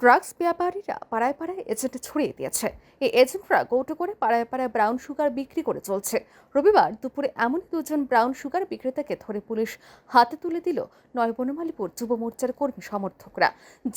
Drugs ব্যাপারীরা পাড়ায় পাড়ায় এজেন্ট ছড়িয়ে দিয়েছে। এই এজেন্টরা কৌটো করে পাড়ায় পাড়ায় ব্রাউন সুগার বিক্রি করে চলছে। রবিবার দুপুরে এমন দুজন ব্রাউন সুগার বিক্রেতাকে ধরে পুলিশ হাতে তুলে দিল নয় বনমালীপুর যুব মোর্চার কর্মী সমর্থকরা।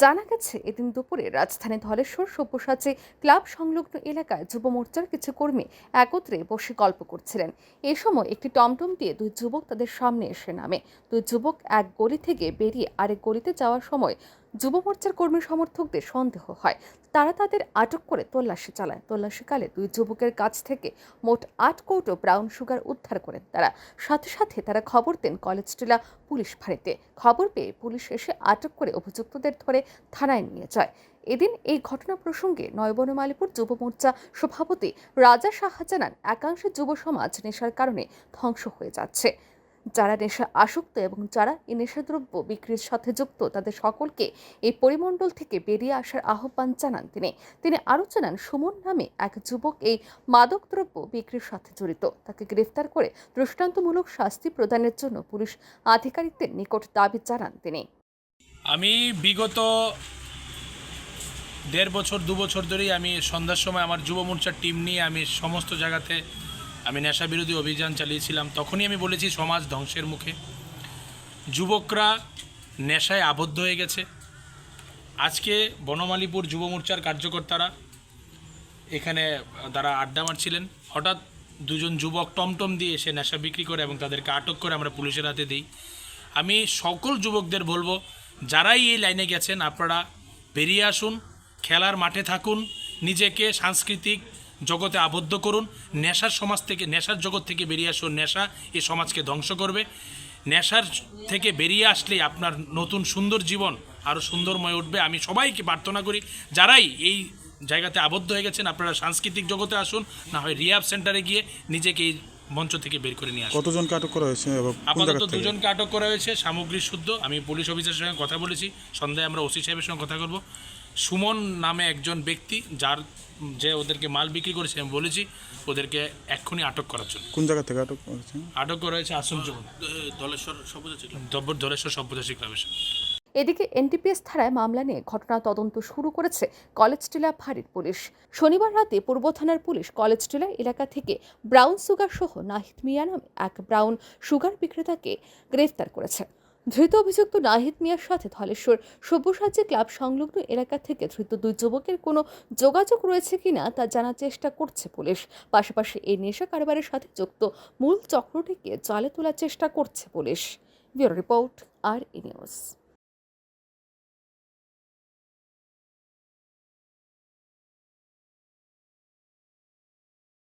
জানা গেছে, এদিন দুপুরে রাজধানী ধলেশ্বর সব্যসাচী ক্লাব সংলগ্ন এলাকায় যুব মোর্চার কিছু কর্মী একত্রে বসে গল্প করছিলেন। এ সময় একটি টমটম দিয়ে দুই যুবক তাদের সামনে এসে নামে। দুই যুবক এক গলি থেকে বেরিয়ে আরেক গলিতে যাওয়ার সময় যুব মোর্চার কর্মী সমর্থকদের সন্দেহ হয়। তারা তাদের আটক করে তল্লাশি চালায়। তল্লাশিকালে দুই যুবকের কাছ থেকে মোট আট কৌটো ব্রাউন সুগার উদ্ধার করেন তারা। সাথে সাথে তারা খবর দেন কলেজ টিলা পুলিশ ফাঁড়িতে। খবর পেয়ে পুলিশ এসে আটক করে অভিযুক্তদের ধরে থানায় নিয়ে যায়। এদিন এই ঘটনা প্রসঙ্গে নয়বন মালিপুর যুব মোর্চা সভাপতি রাজা সাহা জানান, একাংশে যুব সমাজ নেশার কারণে ধ্বংস হয়ে যাচ্ছে। যারা নেশা আসক্ত এবং যারা এই নেশাদ্রব্য বিক্রির সাথে যুক্ত, তাদের সকলকে এই পরিমণ্ডল থেকে বেরিয়ে আসার আহ্বান জানান তিনি। তিনি আরও জানান, সুমন নামে এক যুবক এই মাদকদ্রব্য বিক্রির সাথে জড়িত। তাকে গ্রেফতার করে দৃষ্টান্তমূলক শাস্তি প্রদানের জন্য পুলিশ আধিকারিকদের নিকট দাবি জানান তিনি। আমি বিগত দেড় বছর, দু বছর ধরেই আমি সন্ধ্যার সময় আমার যুব মোর্চার টিম নিয়ে আমি সমস্ত জায়গাতে আমি নেশা বিরোধী অভিযান চালিয়েছিলাম, তখনই আমি বলেছি সমাজ ধ্বংসের মুখে। যুবকরা নেশায় আবদ্ধ হয়ে গেছে। আজকে বনমালীপুর যুব মোর্চার কার্যকর্তারা এখানে তারা আড্ডা মারছিলেন। হঠাৎ দুজন যুবক টমটম দিয়ে এসে নেশা বিক্রি করে এবং তাদেরকে আটক করে আমরা পুলিশের হাতে দিই। আমি সকল যুবকদের বলব, যারাই এই লাইনে গেছেন, আপনারা বেরিয়ে আসুন, খেলার মাঠে থাকুন, নিজেকে সাংস্কৃতিক জগতে আবদ্ধ করুন। নেশার সমাজ থেকে নেশার জগৎ থেকে বেরিয়ে আসুন। নেশা এই সমাজকে ধ্বংস করবে। নেশার থেকে বেরিয়ে আসলেই আপনার নতুন সুন্দর জীবন আরও সুন্দরময় উঠবে। আমি সবাইকে প্রার্থনা করি যারাই এই জায়গাতে আবদ্ধ হয়ে গেছেন আপনারা সাংস্কৃতিক জগতে আসুন না হয় রিয়াব সেন্টারে গিয়ে নিজেকে এই মঞ্চ থেকে বের করে নিয়ে আসুন। কতজনকে আটক করা হয়েছে আপাতত দুজনকে আটক করা হয়েছে সামগ্রী শুদ্ধ। আমি পুলিশ অফিসারের সঙ্গে কথা বলেছি। সন্ধ্যায় আমরা ওসি সাহেবের সঙ্গে কথা করব সুমন নামে একজন ব্যক্তি যার যে ওদেরকে মাল বিক্রি করেছে আমি বলেছি ওদেরকে এক্ষুনি আটক করার জন্য। কোন জায়গা থেকে আটক করেছে? আটক করা হয়েছে আসম চৌন দলেশ্বর সবুজ ছিল দব্বর ধলেশ্বর সভ্যতাশী ক্লাবের এদিকে এনটিপিএস ধারায় মামলা নিয়ে ঘটনা তদন্ত শুরু করেছে কলেজ টিলা ফাঁড়ির পুলিশ। শনিবার রাতে পূর্ব থানার পুলিশ কলেজ টিলা এলাকা থেকে ব্রাউন সুগার সহ নাহিদ মিয়া নামে এক ব্রাউন সুগার বিক্রেতাকে গ্রেফতার করেছে। ধৃত অভিযুক্ত নাহিদ মিয়ার সাথে ধলেশ্বর সব্যসাচী ক্লাব সংলগ্ন এলাকা থেকে ধৃত দুই যুবকের কোনো যোগাযোগ রয়েছে কিনা তা জানার চেষ্টা করছে পুলিশ। পাশাপাশি এই নেশা কারবারের সাথে যুক্ত মূল চক্রটিকে জালে তোলার চেষ্টা করছে police. Bureau report, R E news.